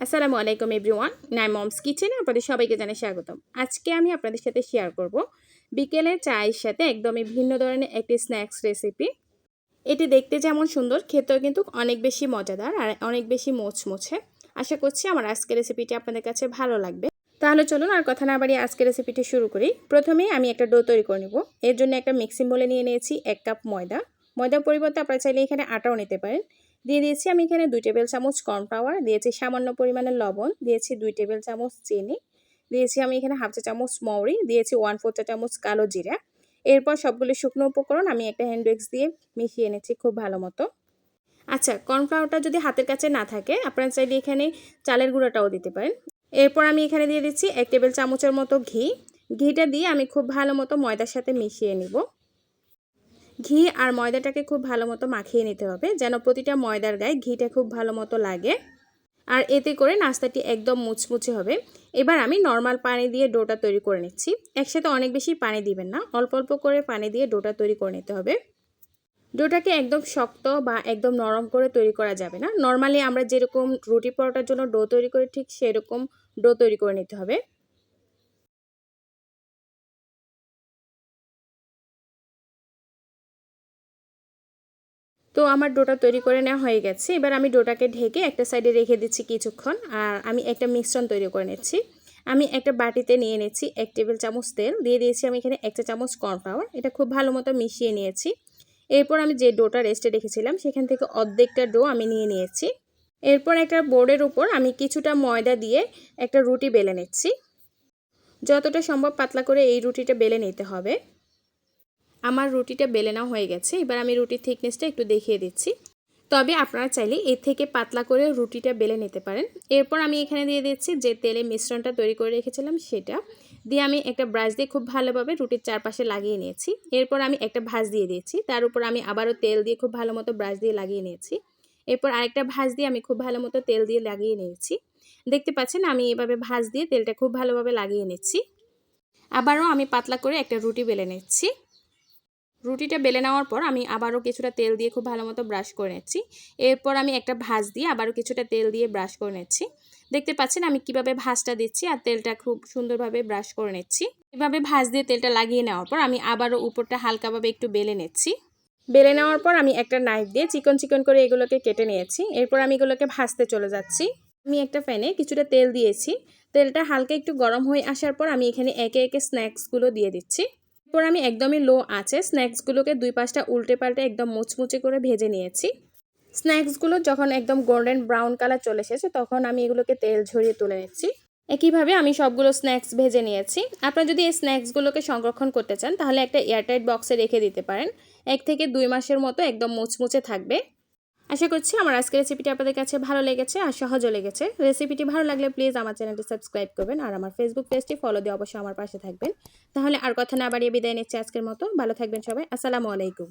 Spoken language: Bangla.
আসসালামু আলাইকুম এভরিওয়ান নাই মমস কিচেনে আপনাদের সবাইকে জানাই স্বাগতম। আজকে আমি আপনাদের সাথে শেয়ার করব বিকেলে চায়ের সাথে একদমই ভিন্ন ধরনের একটি স্ন্যাক্স রেসিপি এটি দেখতে যেমন সুন্দর, খেতেও কিন্তু অনেক বেশি মজাদার আর অনেক বেশি মোচমোছে। আশা করছি আমার আজকের রেসিপিটি আপনাদের কাছে ভালো লাগবে। তাহলে চলুন আর কথা না বাড়িয়ে আজকের রেসিপিটি শুরু করি। প্রথমেই আমি একটা ডো তৈরি করে নেব। এর জন্য একটা মিক্সিং বলে নিয়ে নিয়েছি এক কাপ ময়দা। ময়দার পরিবর্তে আপনারা চাইলে এখানে আটাও নিতে পারেন। দিয়ে দিয়েছি আমি এখানে দুই টেবিল চামচ কর্নফ্লাওয়ার দিয়েছি সামান্য পরিমাণে লবণ, দিয়েছি দুই টেবিল চামচ চিনি, দিয়েছি আমি এখানে হাফ চা চামচ মৌরি, দিয়েছি ওয়ান ফোর চা চামচ কালো জিরা। এরপর সবগুলো শুকনো উপকরণ আমি একটা হ্যান্ড দিয়ে মিশিয়ে এনেছি খুব ভালো মতো। আচ্ছা কর্নফ্লাওয়ারটা যদি হাতের কাছে না থাকে, আপনারা চাইলে এখানে চালের গুঁড়োটাও দিতে পারেন। এরপর আমি এখানে দিয়ে দিচ্ছি এক টেবিল চামচের মতো ঘি। ঘিটা দিয়ে আমি খুব ভালো মতো ময়দার সাথে মিশিয়ে নিব। ঘি আর ময়দাটাকে খুব ভালো মতো মাখিয়ে নিতে হবে, যেন প্রতিটা ময়দার গায়ে ঘিটা খুব ভালো মতো লাগে। আর এতে করে নাস্তাটি একদম মুচমুচে হবে। এবার আমি নর্মাল পানি দিয়ে ডোটা তৈরি করে নিচ্ছি। একসাথে অনেক বেশি পানি দিবেন না, অল্প অল্প করে পানি দিয়ে ডোটা তৈরি করে নিতে হবে। ডোটাকে একদম শক্ত বা একদম নরম করে তৈরি করা যাবে না। নর্মালি আমরা যেরকম রুটি পরোটার জন্য ডো তৈরি করি, ঠিক সেরকম ডো তৈরি করে নিতে হবে। তো আমার ডোটা তৈরি করে নেওয়া হয়ে গেছে। এবার আমি ডোটাকে ঢেকে একটা সাইডে রেখে দিচ্ছি কিছুক্ষণ। আর আমি একটা মিশ্রণ তৈরি করে নিচ্ছি। আমি একটা বাটিতে নিয়ে নিচ্ছি এক টেবিল চামচ তেল। দিয়ে দিয়েছি আমি এখানে একটা চামচ কর্নফ্লাওয়ার। এটা খুব ভালো মতো মিশিয়ে নিয়েছি। এরপর আমি যে ডোটা রেস্টে রেখেছিলাম, সেখান থেকে অর্ধেকটা ডো আমি নিয়ে নিয়েছি। এরপর একটা বোর্ডের উপর আমি কিছুটা ময়দা দিয়ে একটা রুটি বেলে নিচ্ছি। যতটা সম্ভব পাতলা করে এই রুটিটা বেলে নিতে হবে। আমার রুটিটা বেলে নেওয়া হয়ে গেছে। এবার আমি রুটির থিকনেসটা একটু দেখিয়ে দিচ্ছি। তবে আপনারা চাইলে এর থেকে পাতলা করে রুটিটা বেলে নিতে পারেন। এরপর আমি এখানে দিয়ে দিচ্ছি যে তেলে মিশ্রণটা তৈরি করে রেখেছিলাম সেটা। দিয়ে আমি একটা ব্রাশ দিয়ে খুব ভালোভাবে রুটির চারপাশে লাগিয়ে নিয়েছি। এরপর আমি একটা ভাজ দিয়ে দিয়েছি। তার উপর আমি আবারও তেল দিয়ে খুব ভালো মতো ব্রাশ দিয়ে লাগিয়ে নিয়েছি। এরপর আরেকটা ভাজ দিয়ে আমি খুব ভালো মতো তেল দিয়ে লাগিয়ে নিয়েছি। দেখতে পাচ্ছেন আমি এভাবে ভাজ দিয়ে তেলটা খুব ভালোভাবে লাগিয়ে নিচ্ছি। আবারও আমি পাতলা করে একটা রুটি বেলে নিচ্ছি। রুটিটা বেলে নেওয়ার পর আমি আবারও কিছুটা তেল দিয়ে খুব ভালো মতো ব্রাশ করে নিচ্ছি। এরপর আমি একটা ভাজ দিয়ে আবারও কিছুটা তেল দিয়ে ব্রাশ করে নিচ্ছি। দেখতে পাচ্ছেন আমি কীভাবে ভাজটা দিচ্ছি আর তেলটা খুব সুন্দরভাবে ব্রাশ করে নিচ্ছি। এভাবে ভাজ দিয়ে তেলটা লাগিয়ে নেওয়ার পর আমি আবারও উপরটা হালকাভাবে একটু বেলে নিচ্ছি। বেলে নেওয়ার পর আমি একটা নাইফ দিয়ে চিকন চিকন করে এগুলোকে কেটে নিয়েছি। এরপর আমি এগুলোকে ভাজতে চলে যাচ্ছি। আমি একটা প্যানে কিছুটা তেল দিয়েছি। তেলটা হালকা একটু গরম হয়ে আসার পর আমি এখানে একে একে স্ন্যাক্সগুলো দিয়ে দিচ্ছি। এরপর আমি একদমই লো আছে, স্ন্যাক্সগুলোকে দুই পাশটা উল্টে পাল্টে একদম মুচমুচে করে ভেজে নিয়েছি। স্ন্যাক্সগুলো যখন একদম গোল্ডেন ব্রাউন কালার চলে এসেছে, তখন আমি এগুলোকে তেল ঝরিয়ে তুলে নিচ্ছি। একইভাবে আমি সবগুলো স্ন্যাক্স ভেজে নিয়েছি। আপনারা যদি এই স্ন্যাক্সগুলোকে সংরক্ষণ করতে চান, তাহলে একটা এয়ারটাইট বক্সে রেখে দিতে পারেন। এক থেকে দুই মাসের মতো একদম মুচমুচে থাকবে। আশা করছি আমার আজকের রেসিপিটি আপনাদের কাছে ভালো লেগেছে আর সহজও লেগেছে। রেসিপিটি ভালো লাগলে প্লিজ আমার চ্যানেলটি সাবস্ক্রাইব করবেন আর আমার ফেসবুক পেজটি ফলো দিয়ে অবশ্যই আমার পাশে থাকবেন। তাহলে আর কথা না বাড়িয়ে বিদায় নিচ্ছি আজকের মতো। ভালো থাকবেন সবাই। আসসালামু আলাইকুম।